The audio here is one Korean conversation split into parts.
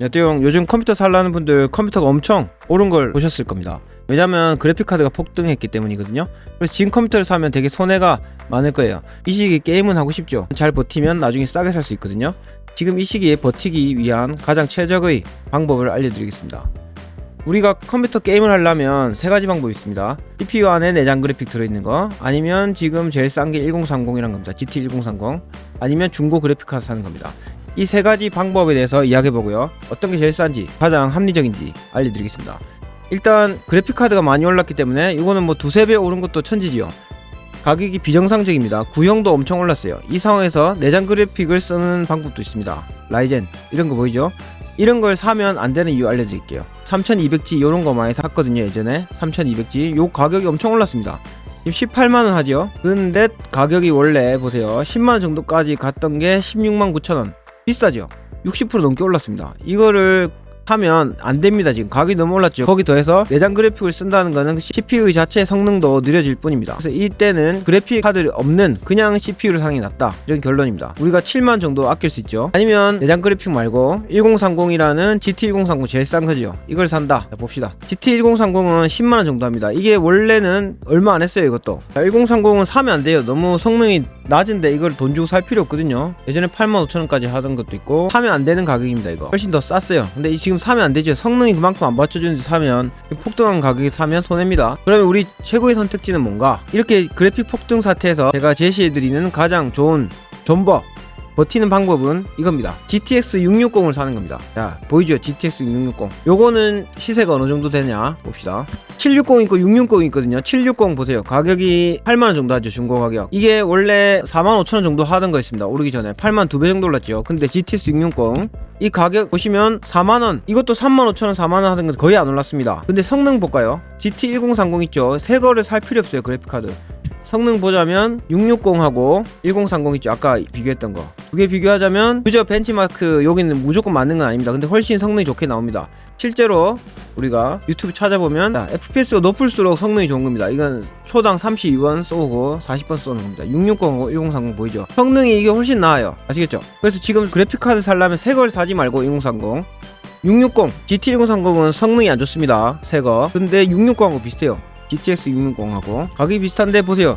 여태용 요즘 컴퓨터 살라는 분들 컴퓨터가 엄청 오른 걸 보셨을 겁니다. 왜냐면 그래픽카드가 폭등했기 때문이거든요. 그래서 지금 컴퓨터를 사면 되게 손해가 많을 거예요. 이 시기에 게임은 하고 싶죠. 잘 버티면 나중에 싸게 살 수 있거든요. 지금 이 시기에 버티기 위한 가장 최적의 방법을 알려드리겠습니다. 우리가 컴퓨터 게임을 하려면 세 가지 방법이 있습니다. CPU 안에 내장 그래픽 들어있는 거, 아니면 지금 제일 싼 게 1030이란 겁니다. GT 1030, 아니면 중고 그래픽 카드 사는 겁니다. 이 세 가지 방법에 대해서 이야기해 보고요. 어떤 게 제일 싼지, 가장 합리적인지 알려드리겠습니다. 일단 그래픽 카드가 많이 올랐기 때문에 이거는 뭐 두세 배 오른 것도 천지지요. 가격이 비정상적입니다. 구형도 엄청 올랐어요. 이 상황에서 내장 그래픽을 쓰는 방법도 있습니다. 라이젠 이런 거 보이죠? 이런 걸 사면 안 되는 이유 알려드릴게요. 3200G 이런 거 많이 샀거든요 예전에 3200G 요 가격이 엄청 올랐습니다. 지금 18만원 하죠. 근데 가격이 원래 보세요 10만원 정도까지 갔던 게 16만 9천원 비싸죠. 60% 넘게 올랐습니다. 이거를 하면 안 됩니다. 지금 가격이 너무 올랐죠. 거기 더해서 내장 그래픽을 쓴다는 거는 CPU 자체 성능도 느려질 뿐입니다. 그래서 이때는 그래픽 카드를 없는 그냥 CPU를 사는 게 낫다. 이런 결론입니다. 우리가 7만 정도 아낄 수 있죠. 아니면 내장 그래픽 말고 1030이라는 GT1030 제일 싼 거죠. 이걸 산다. 자, 봅시다. GT1030은 10만 원 정도 합니다. 이게 원래는 얼마 안 했어요, 이것도. 자, 1030은 사면 안 돼요. 너무 성능이 낮은데 이걸 돈 주고 살 필요 없거든요. 예전에 8만 5천 원까지 하던 것도 있고 사면 안 되는 가격입니다, 이거. 훨씬 더 쌌어요. 근데 이 지금 사면 안 되죠. 성능이 그만큼 안 받쳐주는데 사면 폭등한 가격에 사면 손해입니다. 그러면 우리 최고의 선택지는 뭔가? 이렇게 그래픽 폭등 사태에서 제가 제시해드리는 가장 좋은 존버 버티는 방법은 이겁니다. GTX 660을 사는 겁니다. 자, 보이죠? GTX 660. 요거는 시세가 어느 정도 되냐 봅시다. 760 있고 660 있거든요. 760 보세요. 가격이 8만 원 정도 하죠. 중고 가격. 이게 원래 4만 5천 원 정도 하던 거 있습니다. 오르기 전에. 8만 2배 정도 올랐죠. 근데 GTX 660. 이 가격 보시면 4만 원. 이것도 3만 5천 원, 4만 원 하던 건 거의 안 올랐습니다. 근데 성능 볼까요? GT 1030 있죠. 새 거를 살 필요 없어요. 그래픽 카드. 성능 보자면 660하고 1030 있죠 아까 비교했던 거 두개 비교하자면 그저 벤치마크 여기는 무조건 맞는 건 아닙니다. 근데 훨씬 성능이 좋게 나옵니다. 실제로 우리가 유튜브 찾아보면 자, FPS가 높을수록 성능이 좋은 겁니다. 이건 초당 32번 쏘고 40번 쏘는 겁니다. 660하고 1030 보이죠? 성능이 이게 훨씬 나아요. 아시겠죠? 그래서 지금 그래픽카드 살려면 새 걸 사지 말고 1030 660 GT1030은 성능이 안 좋습니다. 새거. 근데 660하고 비슷해요. GTX 660하고. 가격이 비슷한데 보세요.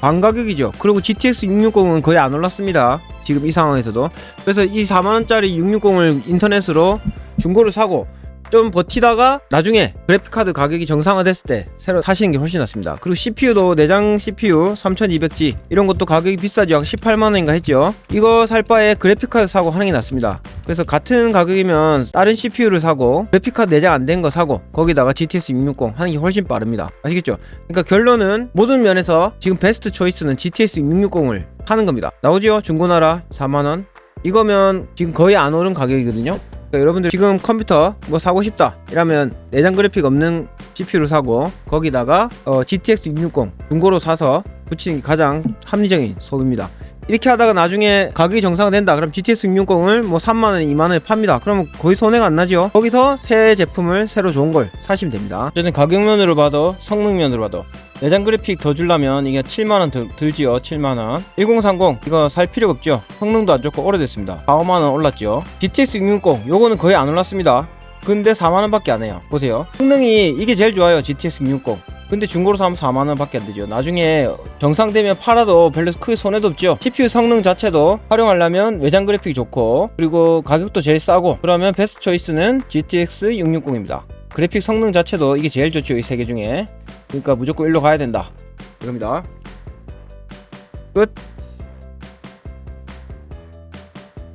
반 가격이죠. 그리고 GTX 660은 거의 안 올랐습니다 지금 이 상황에서도. 그래서 이 4만원짜리 660을 인터넷으로 중고를 사고 좀 버티다가 나중에 그래픽카드 가격이 정상화됐을 때 새로 사시는 게 훨씬 낫습니다. 그리고 CPU도 내장 CPU 3200G 이런 것도 가격이 비싸죠. 18만원인가 했죠. 이거 살 바에 그래픽카드 사고 하는 게 낫습니다. 그래서 같은 가격이면 다른 CPU를 사고 그래픽카드 내장 안 된 거 사고 거기다가 GTX 660 하는 게 훨씬 빠릅니다. 아시겠죠? 그러니까 결론은 모든 면에서 지금 베스트 초이스는 GTX 660을 하는 겁니다. 나오죠 중고나라 4만원. 이거면 지금 거의 안 오른 가격이거든요. 그러니까 여러분들 지금 컴퓨터 뭐 사고 싶다 이러면 내장 그래픽 없는 CPU를 사고 거기다가 어, GTX 660 중고로 사서 붙이는 게 가장 합리적인 소비입니다. 이렇게 하다가 나중에 가격이 정상화된다. 그럼 GTX 660을 뭐 3만원에 2만원에 팝니다. 그러면 거의 손해가 안 나죠. 거기서 새 제품을 새로 좋은 걸 사시면 됩니다. 어쨌든 가격면으로 봐도 성능면으로 봐도 내장 그래픽 더 주려면 이게 7만원 들, 들지요. 7만원. 1030 이거 살 필요가 없죠. 성능도 안 좋고 오래됐습니다. 4, 5만원 올랐죠. GTX 660 요거는 거의 안 올랐습니다. 근데 4만원 밖에 안 해요. 보세요. 성능이 이게 제일 좋아요. GTX 660 근데 중고로 사면 4만원 밖에 안 되죠. 나중에 정상되면 팔아도 별로 크게 손해도 없죠. CPU 성능 자체도 활용하려면 외장 그래픽이 좋고 그리고 가격도 제일 싸고 그러면 베스트 초이스는 GTX 660입니다. 그래픽 성능 자체도 이게 제일 좋죠 이 세 개 중에. 그러니까 무조건 일로 가야 된다. 이겁니다. 끝